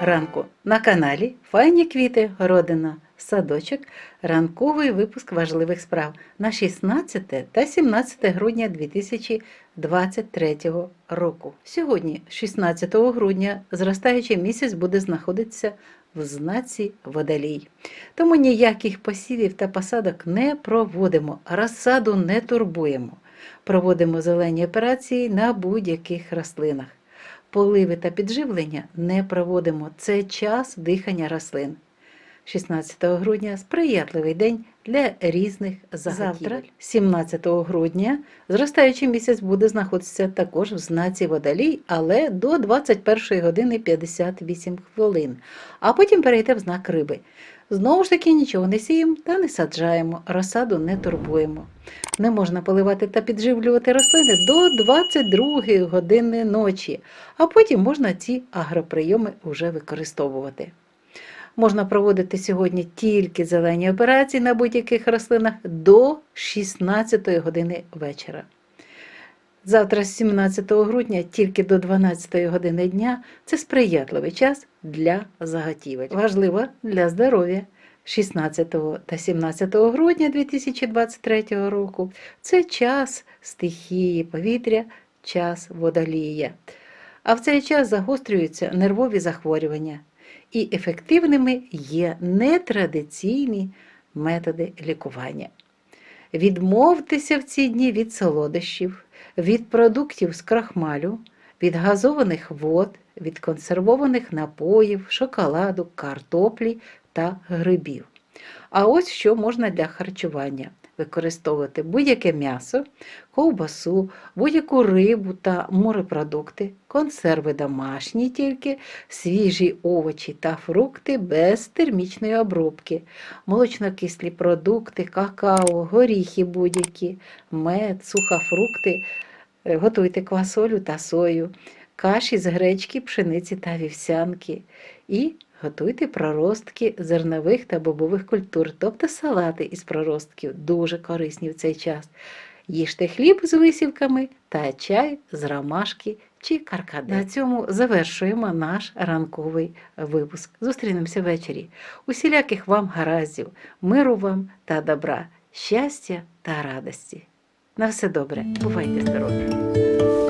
ранку на каналі Файні квіти, городина, садочок, ранковий випуск важливих справ на 16 та 17 грудня 2023 року. Сьогодні, 16 грудня, зростаючий місяць буде знаходитися в знаці водолій. Тому ніяких посівів та посадок не проводимо, розсаду не турбуємо. Проводимо зелені операції на будь-яких рослинах. Поливи та підживлення не проводимо. Це час дихання рослин. 16 грудня сприятливий день для різних заготівель. Завтра, 17 грудня, зростаючий місяць буде знаходитися також в знаці водолій, але до 21 години 58 хвилин, а потім перейде в знак риби. Знову ж таки нічого не сіємо та не саджаємо, розсаду не турбуємо. Не можна поливати та підживлювати рослини до 22 години ночі, а потім можна ці агроприйоми вже використовувати. Можна проводити сьогодні тільки зелені операції на будь-яких рослинах до 16 години вечора. Завтра, 17 грудня, тільки до 12 години дня це сприятливий час для заготівель. Важливо для здоров'я. 16 та 17 грудня 2023 року це час стихії повітря, час водолія. А в цей час загострюються нервові захворювання, і ефективними є нетрадиційні методи лікування. Відмовтеся в ці дні від солодощів, від продуктів з крахмалю, від газованих вод, від консервованих напоїв, шоколаду, картоплі та грибів. А ось що можна для харчування використовувати будь-яке м'ясо, ковбасу, будь-яку рибу та морепродукти, консерви домашні тільки, свіжі овочі та фрукти без термічної обробки, молочнокислі продукти, какао, горіхи будь-які, мед, сухофрукти, Е, готуйте квасолю та сою, каші з гречки, пшениці та вівсянки. І готуйте проростки зернових та бобових культур, тобто салати із проростків, дуже корисні в цей час. Їжте хліб з висівками та чай з ромашки чи каркаде. На цьому завершуємо наш ранковий випуск. Зустрінемося ввечері. Усіляких вам гараздів, миру вам та добра, щастя та радості. На все добре, бувайте здорові!